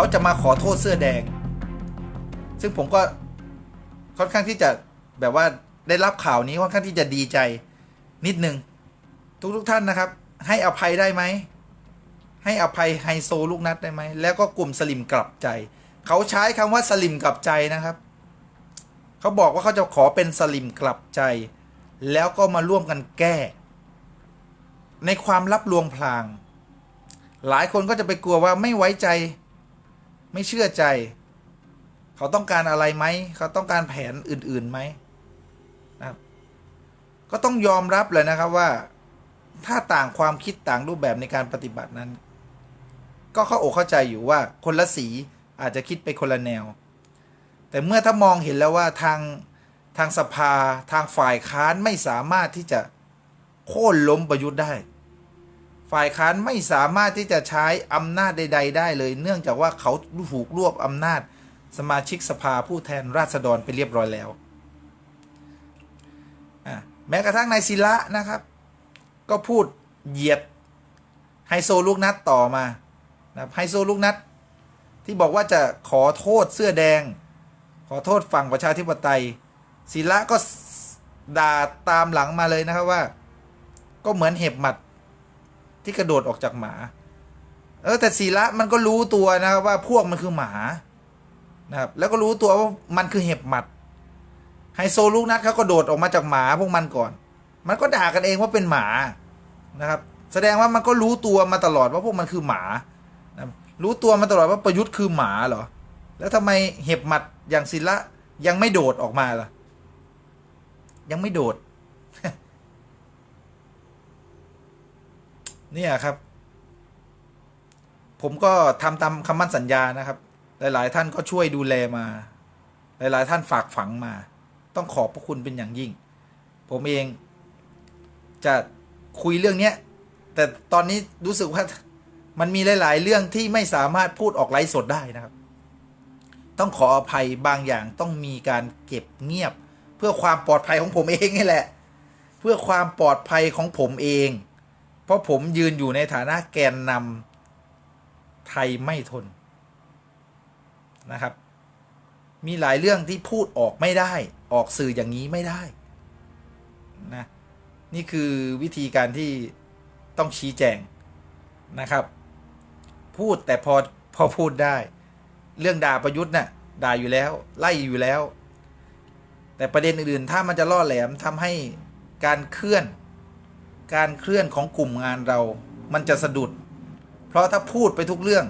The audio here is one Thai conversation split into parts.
เขาจะมาขอโทษเสื้อแดง ซึ่งผมก็ค่อนข้างที่จะแบบว่าได้รับข่าวนี้ค่อนข้างที่จะดีใจ นิดนึงทุกทุกๆท่านนะครับ ให้อภัยได้ไหม ให้อภัยไฮโซลูกนัดได้ไหม แล้วก็กลุ่มสลิมกลับใจ เขาใช้คำว่าสลิมกลับใจนะครับ เขาบอกว่าเขาจะขอเป็นสลิมกลับใจ แล้วก็มาร่วมกันแก้ ในความลับลวงพลาง หลายคนก็จะไปกลัวว่าไม่ไว้ใจ ไม่เชื่อใจ เขาต้องการอะไรไหม เขาต้องการแผนอื่นๆไหมนะครับ ก็ต้องยอมรับเลยนะครับว่า ถ้าต่างความคิดต่างรูปแบบในการปฏิบัตินั้น ก็เข้าอกเข้าใจอยู่ว่าคนละสีอาจจะคิดไปคนละแนว แต่เมื่อถ้ามองเห็นแล้วว่าทางทางสภา ทางฝ่ายค้านไม่สามารถที่จะโค่นล้มประยุทธ์ได้ ฝ่ายค้านไม่สามารถที่จะใช้อำนาจใด ๆ ได้เลย เนื่องจากว่าเขาถูกรวบอำนาจสมาชิกสภาผู้แทนราษฎรไปเรียบร้อยแล้ว แม้กระทั่งนายศิระนะครับ ก็พูดเหยียดไฮโซลูกนัดต่อมานะไฮโซลูกนัดที่บอกว่าจะขอโทษเสื้อแดง ขอโทษฝั่งประชาธิปไตย ศิระก็ด่าตามหลังมาเลยนะครับว่า ก็เหมือนเห็บหมัด ที่กระโดดออกจากหมา เออแต่ศิระมันก็รู้ตัวนะครับว่าพวกมันคือหมานะครับแล้วก็รู้ตัวว่ามันคือเห็บหมัดไฮโซลูกนัดเขาก็โดดออกมาจากหมาพวกมันก่อน มันก็ด่ากันเองว่าเป็นหมานะครับ แสดงว่ามันก็รู้ตัวมาตลอดว่าพวกมันคือหมานะร,รู้ตัวมาตลอดว่าประยุทธ์คือหมาเหรอ แล้วทำไมเห็บหมัดอย่างศิละยังไม่โดดออกมาล่ะ ยังไม่โดด เนี่ยครับ ผมก็ทำตามคำมั่นสัญญานะครับ หลาย ๆ ท่านก็ช่วยดูแลมา หลาย ๆ ท่านฝากฝังมา ต้องขอบพระคุณเป็นอย่างยิ่ง ผมเอง จะคุยเรื่องเนี้ย แต่ตอนนี้รู้สึกว่ามันมีหลาย ๆ เรื่องที่ไม่สามารถพูดออกไลฟ์สดได้นะครับ ต้องขออภัยบางอย่างต้องมีการเก็บเงียบ เพื่อความปลอดภัยของผมเองนี่แหละ เพื่อความปลอดภัยของผมเอง ราะผมยืนอยู่ในฐานะแกนนำไทยไม่ทนนะครับ มีหลายเรื่องที่พูดออกไม่ได้ ออกสื่ออย่างนี้ไม่ได้นะนี่คือวิธีการที่ต้องชี้แจงนะครับ พูดแต่พอพอพูดได้ เรื่องด่าประยุทธ์น่ะด่าอยู่แล้ว ไล่อยู่แล้ว แต่ประเด็นอื่นๆ ถ้ามันจะล่อแหลมทำให้การเคลื่อน การเคลื่อนของกลุ่มงานเรา มันจะสะดุด เพราะถ้าพูดไปทุกเรื่อง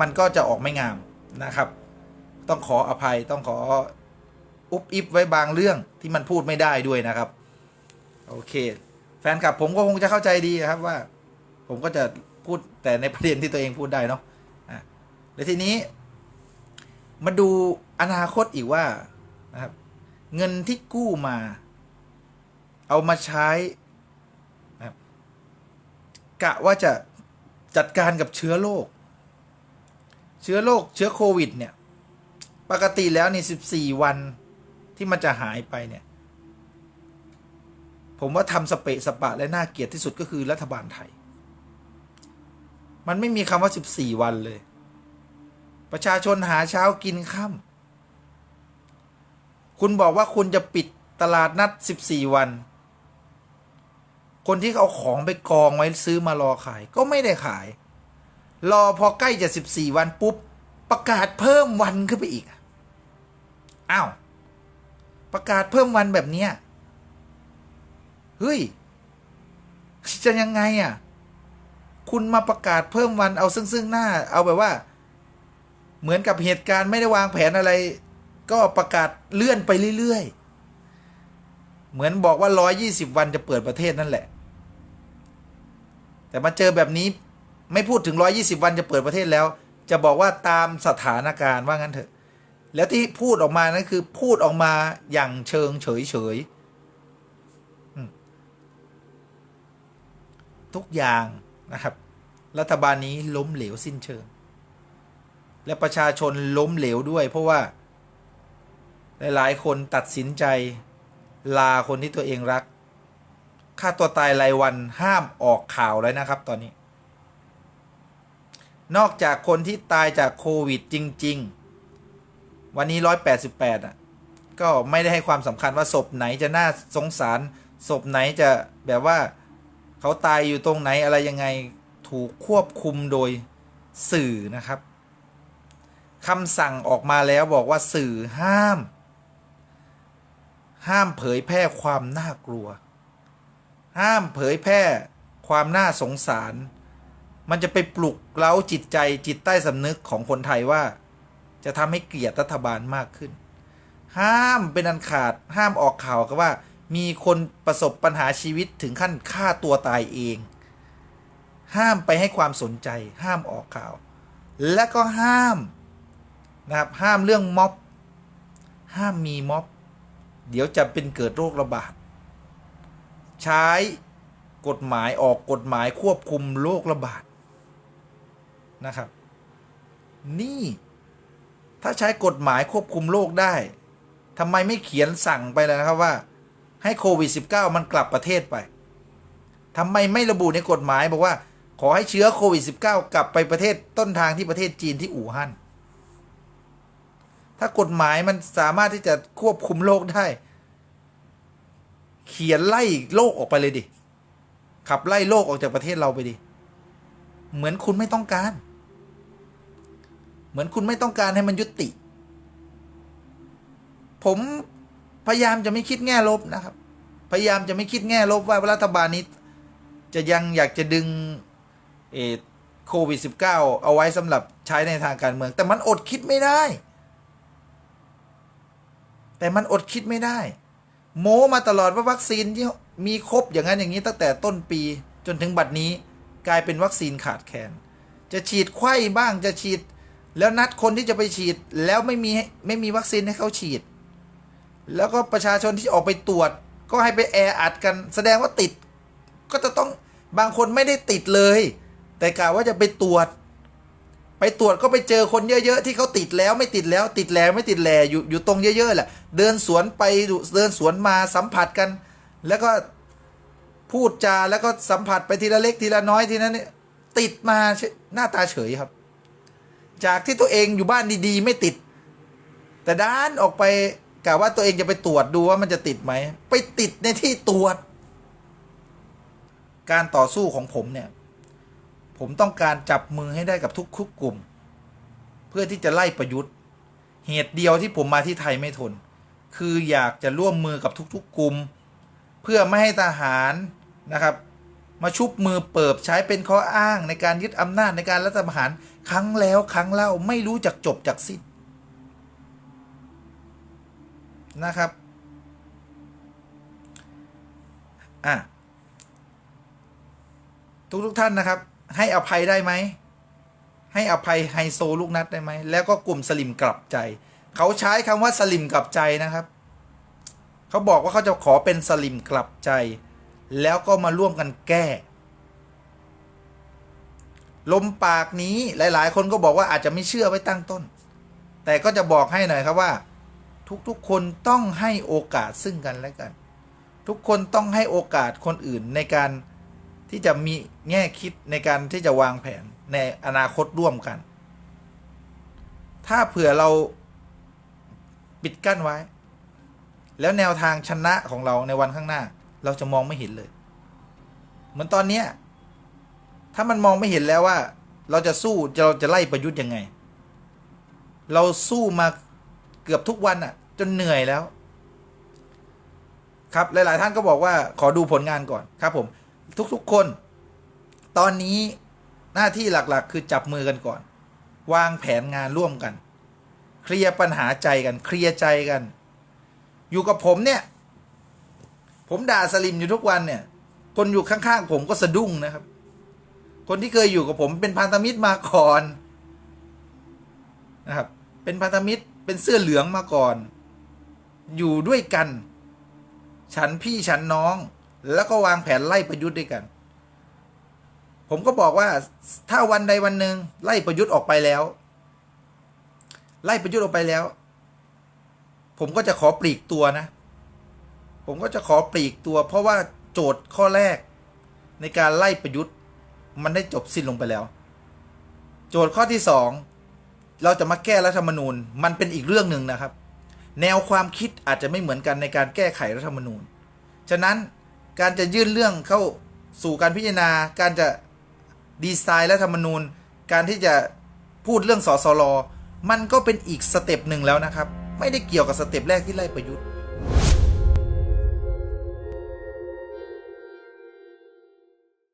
มันก็จะออกไม่งามนะครับ ต้องขออภัยต้องขออุบอิบไว้บางเรื่องที่มันพูดไม่ได้ด้วยนะครับ โอเค แฟนคลับผมก็คงจะเข้าใจดีครับว่า ผมก็จะพูดแต่ในประเด็นที่ตัวเองพูดได้เนาะอะแล้วทีนี้ มาดูอนาคตอีกว่านะครับ เงินที่กู้มา เอามาใช้ กะว่าจะจัดการกับเชื้อโรคเชื้อโรคเชื้อโควิด เนี่ย ปกติแล้วในี่สิบสี่วันที่มันจะหายไปเนี่ย ผมว่าทำสเปะสปะและน่าเกลียดที่สุดก็คือรัฐบาลไทย มันไม่มีคำว่าสิบสี่วันเลย ประชาชนหาเช้ากินค่ำคุณบอกว่าคุณจะปิดตลาดนัดสิบสี่วัน คนที่เอาของไปกองไว้ซื้อมารอขายก็ไม่ได้ขาย รอพอใกล้จะสิบสี่วันปุ๊บ ประกาศเพิ่มวันขึ้นไปอีกอ้าวประกาศเพิ่มวันแบบเนี้ยเฮ้ย จะยังไงอะ คุณมาประกาศเพิ่มวันเอาซึ่งซึ่งหน้า เอาแบบว่า เหมือนกับเหตุการณ์ไม่ได้วางแผนอะไร ก็ประกาศเลื่อนไปเรื่อยๆ เหมือนบอกว่าร้อยยี่สิบวันจะเปิดประเทศนั่นแหละ แต่มาเจอแบบนี้ไม่พูดถึงร้อยี่สิบวันจะเปิดประเทศแล้ว จะบอกว่าตามสถานการณ์ว่างั้นเถอะ แล้วที่พูดออกมานั่นคือพูดออกมาอย่างเชิงเฉยเฉยทุกอย่างนะครับ รัฐบาลนี้ล้มเหลวสิ้นเชิง และประชาชนล้มเหลวด้วย เพราะว่า หลาย ๆ คนตัดสินใจลาคนที่ตัวเองรัก ฆ่าตัวตายรายวันห้ามออกข่าวแล้วนะครับตอนนี้ นอกจากคนที่ตายจากโควิดจริง ๆ วันนี้ร้อยแปดสิบแปดอะ ก็ไม่ได้ให้ความสำคัญว่าศพไหนจะน่าสงสาร ศพไหนจะแบบว่าเขาตายอยู่ตรงไหนอะไรยังไงถูกควบคุมโดยสื่อนะครับคำสั่งออกมาแล้วบอกว่าสื่อห้าม ห้ามเผยแพร่ความน่ากลัว ห้ามเผยแพร่ความน่าสงสาร มันจะไปปลุกเร้าจิตใจจิตใต้สำนึกของคนไทยว่า จะทำให้เกลียดรัฐบาลมากขึ้น ห้ามเป็นอันขาดห้ามออกข่าวกันว่า มีคนประสบปัญหาชีวิตถึงขั้นฆ่าตัวตายเอง ห้ามไปให้ความสนใจ ห้ามออกข่าว และก็ห้ามนะครับห้ามเรื่องม็อบ ห้ามมีม็อบ เดี๋ยวจะเป็นเกิดโรคระบาด ใช้กฎหมายออกกฎหมายควบคุมโรคระบาดนะครับ นี่ถ้าใช้กฎหมายควบคุมโรคได้ทำไมไม่เขียนสั่งไปเลยนะครับว่า ให้โควิด -19 มันกลับประเทศไปทำไมไม่ระบุในกฎหมายบอกว่า ขอให้เชื้อโควิด -19 กลับไปประเทศต้นทางที่ประเทศจีนที่อู่ฮั่นถ้ากฎหมายมันสามารถที่จะควบคุมโรคได้ เขียนไล่โรคออกไปเลยดิ ขับไล่โรคออกจากประเทศเราไปดิ เหมือนคุณไม่ต้องการ เหมือนคุณไม่ต้องการให้มันยุติ ผมพยายามจะไม่คิดแง่ลบนะครับ พยายามจะไม่คิดแง่ลบว่ารัฐบาลนี้ จะยังอยากจะดึงเอโควิด -19 เอาไว้สำหรับใช้ในทางการเมือง แต่มันอดคิดไม่ได้ แต่มันอดคิดไม่ได้ โม้มาตลอดว่าวัคซีนที่มีครบอย่างนั้นอย่างนี้ตั้งแต่ต้นปีจนถึงบัดนี้กลายเป็นวัคซีนขาดแคลนจะฉีดไข้บ้างจะฉีด แล้วนัดคนที่จะไปฉีดแล้วไม่มีไม่มีวัคซีนให้เขาฉีด แล้วก็ประชาชนที่ออกไปตรวจ ก็ให้ไปแออัดกัน แสดงว่าติด ก็จะต้องบางคนไม่ได้ติดเลย แต่กล่าวว่าจะไปตรวจ ไปตรวจก็ไปเจอคนเยอะๆที่เขาติดแล้วไม่ติดแล้วติดแล้วไม่ติดแลอยู่อยู่ตรงเยอะๆแหละเดินสวนไปเดินสวนมาสัมผัสกัน แล้วก็พูดจาแล้วก็สัมผัสไปทีละเล็กทีละน้อยทีนั้นนี่ติดมาหน้าตาเฉยครับ จากที่ตัวเองอยู่บ้านดีๆ ไม่ติด แต่ด้านออกไปกะว่าตัวเองจะไปตรวจดูว่ามันจะติดไหมไปติดในที่ตรวจ การต่อสู้ของผมเนี่ย ผมต้องการจับมือให้ได้กับทุกคุกกลุ่ม เพื่อที่จะไล่ประยุทธ์ เหตุเดียวที่ผมมาที่ไทยไม่ทน คืออยากจะร่วมมือกับทุกๆกลุ่ม เพื่อไม่ให้ทหารนะครับ มาชุบมือเปิบใช้เป็นข้ออ้างในการยึดอำนาจในการรัฐประหารครั้งแล้วครั้งเล่าไม่รู้จักจบจากสิ้นนะครับอะทุกทุกท่านนะครับ ให้อภัยได้ไหม ให้อภัยไฮโซลูกนัดได้ไหม แล้วก็กลุ่มสลิมกลับใจ เขาใช้คำว่าสลิมกลับใจนะครับ เขาบอกว่าเขาจะขอเป็นสลิมกลับใจ แล้วก็มาร่วมกันแก้ ลมปากนี้หลาย ๆ คนก็บอกว่าอาจจะไม่เชื่อไว้ตั้งต้น แต่ก็จะบอกให้หน่อยครับว่า ทุกๆคนต้องให้โอกาสซึ่งกันและกัน ทุกคนต้องให้โอกาสคนอื่นในการ ที่จะมีแง่คิดในการที่จะวางแผนในอนาคตร่วมกัน ถ้าเผื่อเราปิดกั้นไว้ แล้วแนวทางชนะของเราในวันข้างหน้า เราจะมองไม่เห็นเลย เหมือนตอนเนี้ยถ้ามันมองไม่เห็นแล้วว่า เราจะสู้เราจะไล่ประยุทธ์ยังไง เราสู้มาเกือบทุกวันอะจนเหนื่อยแล้ว ครับหลาย ๆ ท่านก็บอกว่าขอดูผลงานก่อนครับผม ทุกๆคน ตอนนี้หน้าที่หลักๆ คือจับมือกันก่อน วางแผนงานร่วมกัน เคลียร์ปัญหาใจกัน เคลียร์ใจกัน อยู่กับผมเนี่ย ผมด่าสลิมอยู่ทุกวันเนี่ย คนอยู่ข้างๆผมก็สะดุ้งนะครับ คนที่เคยอยู่กับผมเป็นพันธมิตรมาก่อนนะครับ เป็นพันธมิตรเป็นเสื้อเหลืองมาก่อน อยู่ด้วยกัน ฉันพี่ฉันน้อง แล้วก็วางแผนไล่ประยุทธ์ด้วยกัน ผมก็บอกว่าถ้าวันใดวันหนึ่งไล่ประยุทธ์ออกไปแล้ว ไล่ประยุทธ์ออกไปแล้ว ผมก็จะขอปลีกตัวนะ ผมก็จะขอปลีกตัว เพราะว่าโจทย์ข้อแรก ในการไล่ประยุทธ์ มันได้จบสิ้นลงไปแล้ว โจทย์ข้อที่สองเราจะมาแก้รัฐธรรมนูญ มันเป็นอีกเรื่องหนึ่งนะครับ แนวความคิดอาจจะไม่เหมือนกันในการแก้ไขรัฐธรรมนูญ ฉะนั้น การจะยื่นเรื่องเข้าสู่การพิจารณา การจะดีไซน์และธรรมนูญ การที่จะพูดเรื่องสสลมันก็เป็นอีกสเต็ปหนึ่งแล้วนะครับ ไม่ได้เกี่ยวกับสเต็ปแรกที่ไล่ประยุทธ์